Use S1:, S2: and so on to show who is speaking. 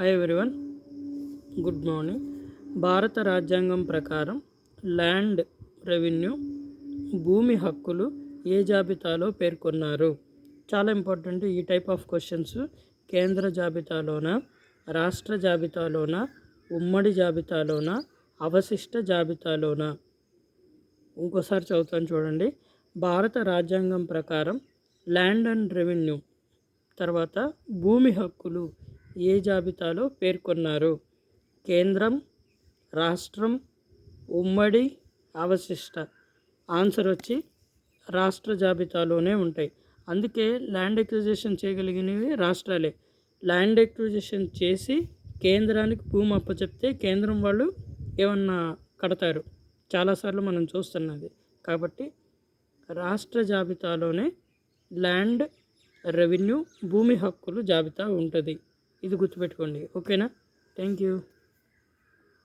S1: Hi everyone good morning భారత రాజ్యాంగం ప్రకారం ల్యాండ్ రెవెన్యూ భూమి హక్కులు ఏ జాబితాలో పేర్కొన్నారు? చాలా ఇంపార్టెంట్ ఈ టైప్ ఆఫ్ క్వశ్చన్స్ కేంద్ర జాబితాలోన రాష్ట్ర జాబితాలోన ఉమ్మడి జాబితాలోన అవశిష్ట జాబితాలోన? ఇంకోసారి చదువుతాను చూడండి. భారత రాజ్యాంగం ప్రకారం ల్యాండ్ అండ్ రెవెన్యూ తర్వాత భూమి హక్కులు ఏ జాబితాలో పేర్కొన్నారు? కేంద్రం రాష్ట్రం ఉమ్మడి అవశిష్ట. ఆన్సర్ వచ్చి రాష్ట్ర జాబితాలోనే ఉంటాయి. అందుకే ల్యాండ్ ఎక్విజిషన్ చేయగలిగినవి రాష్ట్రాలే. ల్యాండ్ ఎక్విజిషన్ చేసి కేంద్రానికి భూమి అప్పచెప్తే కేంద్రం వాళ్ళు ఏమన్నా కడతారు? చాలాసార్లు మనం చూస్తున్నది. కాబట్టి రాష్ట్ర జాబితాలోనే ల్యాండ్ రెవెన్యూ భూమి హక్కులు జాబితా ఉంటుంది. ఇది గుర్తుపెట్టుకోండి. ఓకేనా? Thank you